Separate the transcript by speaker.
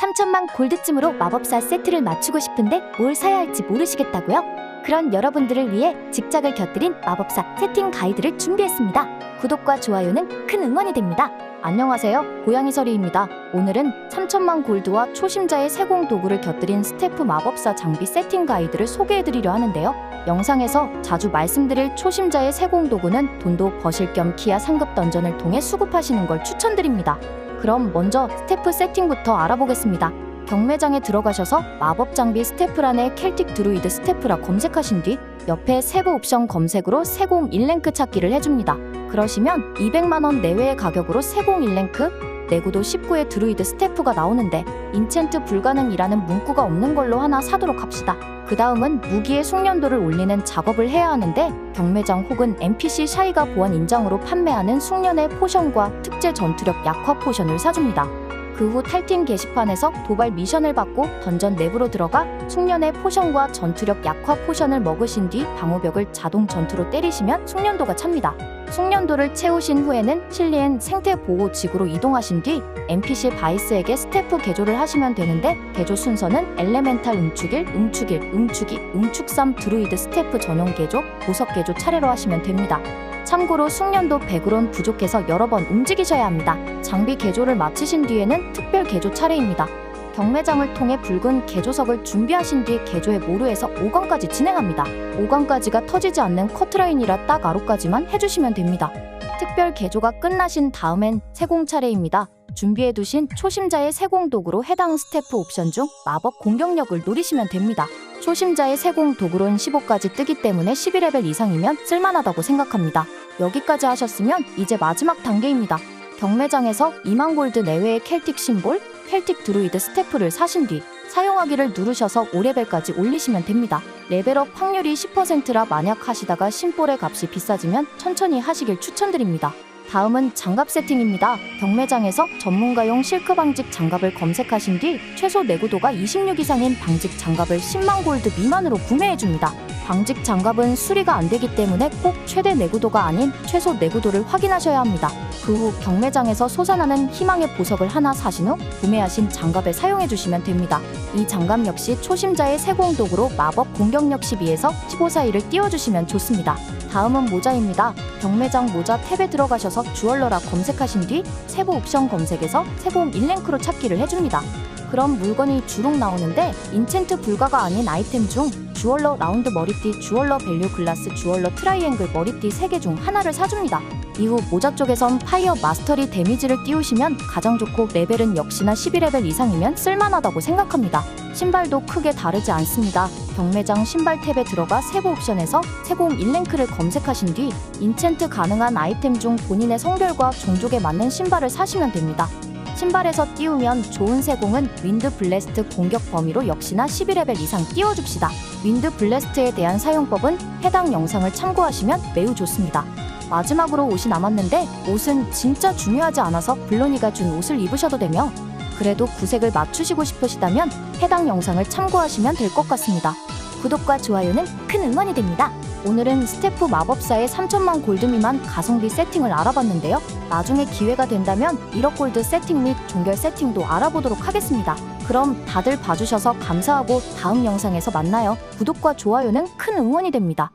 Speaker 1: 3천만 골드쯤으로 마법사 세트를 맞추고 싶은데 뭘 사야 할지 모르시겠다고요? 그런 여러분들을 위해 직작을 곁들인 마법사 세팅 가이드를 준비했습니다. 구독과 좋아요는 큰 응원이 됩니다. 안녕하세요. 고양이 서리입니다. 오늘은 3천만 골드와 초심자의 세공 도구를 곁들인 스태프 마법사 장비 세팅 가이드를 소개해드리려 하는데요. 영상에서 자주 말씀드릴 초심자의 세공 도구는 돈도 버실 겸 키아 상급 던전을 통해 수급하시는 걸 추천드립니다. 그럼 먼저 스태프 세팅부터 알아보겠습니다. 경매장에 들어가셔서 마법 장비 스태프란에 켈틱 드루이드 스태프라 검색하신 뒤 옆에 세부 옵션 검색으로 세공 1랭크 찾기를 해줍니다. 그러시면 200만원 내외의 가격으로 세공 1랭크 내구도 19의 드루이드 스태프가 나오는데 인챈트 불가능이라는 문구가 없는 걸로 하나 사도록 합시다. 그 다음은 무기의 숙련도를 올리는 작업을 해야 하는데 경매장 혹은 NPC 샤이가 보안 인장으로 판매하는 숙련의 포션과 특제 전투력 약화 포션을 사줍니다. 그 후 탈팀 게시판에서 도발 미션을 받고 던전 내부로 들어가 숙련의 포션과 전투력 약화 포션을 먹으신 뒤 방어벽을 자동 전투로 때리시면 숙련도가 찹니다. 숙련도를 채우신 후에는 실리엔 생태 보호 지구로 이동하신 뒤 NPC 바이스에게 스태프 개조를 하시면 되는데 개조 순서는 엘레멘탈 응축일, 응축일, 응축이, 응축3 드루이드 스태프 전용 개조, 보석 개조 차례로 하시면 됩니다. 참고로 숙련도 100으론 부족해서 여러 번 움직이셔야 합니다. 장비 개조를 마치신 뒤에는 특별 개조 차례입니다. 경매장을 통해 붉은 개조석을 준비하신 뒤 개조의 모루에서 5강까지 진행합니다. 5강까지가 터지지 않는 커트라인이라 딱 아로까지만 해주시면 됩니다. 특별 개조가 끝나신 다음엔 세공 차례입니다. 준비해두신 초심자의 세공 도구로 해당 스태프 옵션 중 마법 공격력을 노리시면 됩니다. 초심자의 세공 도구론 15까지 뜨기 때문에 12레벨 이상이면 쓸만하다고 생각합니다. 여기까지 하셨으면 이제 마지막 단계입니다. 경매장에서 2만 골드 내외의 켈틱 심볼, 켈틱 드루이드 스태프를 사신 뒤 사용하기를 누르셔서 5레벨까지 올리시면 됩니다. 레벨업 확률이 10%라 만약 하시다가 심볼의 값이 비싸지면 천천히 하시길 추천드립니다. 다음은 장갑 세팅입니다. 경매장에서 전문가용 실크 방직 장갑을 검색하신 뒤 최소 내구도가 26 이상인 방직 장갑을 10만 골드 미만으로 구매해줍니다. 방직 장갑은 수리가 안 되기 때문에 꼭 최대 내구도가 아닌 최소 내구도를 확인하셔야 합니다. 그 후 경매장에서 솟아나는 희망의 보석을 하나 사신 후 구매하신 장갑에 사용해 주시면 됩니다. 이 장갑 역시 초심자의 세공 도구로 마법 공격력 12에서 15 사이를 띄워주시면 좋습니다. 다음은 모자입니다. 경매장 모자 탭에 들어가셔서 주얼러라 검색하신 뒤 세부 옵션 검색에서 세공 1랭크로 찾기를 해줍니다. 그럼 물건이 주룩 나오는데 인챈트 불가가 아닌 아이템 중 주얼러 라운드 머리띠, 주얼러 밸류 글라스, 주얼러 트라이앵글 머리띠 3개 중 하나를 사줍니다. 이후 모자 쪽에선 파이어 마스터리 데미지를 띄우시면 가장 좋고 레벨은 역시나 12레벨 이상이면 쓸만하다고 생각합니다. 신발도 크게 다르지 않습니다. 경매장 신발 탭에 들어가 세부 옵션에서 세공 1랭크를 검색하신 뒤 인챈트 가능한 아이템 중 본인의 성별과 종족에 맞는 신발을 사시면 됩니다. 신발에서 띄우면 좋은 세공은 윈드 블래스트 공격 범위로 역시나 11레벨 이상 띄워줍시다. 윈드 블래스트에 대한 사용법은 해당 영상을 참고하시면 매우 좋습니다. 마지막으로 옷이 남았는데 옷은 진짜 중요하지 않아서 블로니가 준 옷을 입으셔도 되며 그래도 구색을 맞추시고 싶으시다면 해당 영상을 참고하시면 될 것 같습니다. 구독과 좋아요는 큰 응원이 됩니다. 오늘은 스태프 마법사의 3천만 골드 미만 가성비 세팅을 알아봤는데요. 나중에 기회가 된다면 1억 골드 세팅 및 종결 세팅도 알아보도록 하겠습니다. 그럼 다들 봐주셔서 감사하고 다음 영상에서 만나요. 구독과 좋아요는 큰 응원이 됩니다.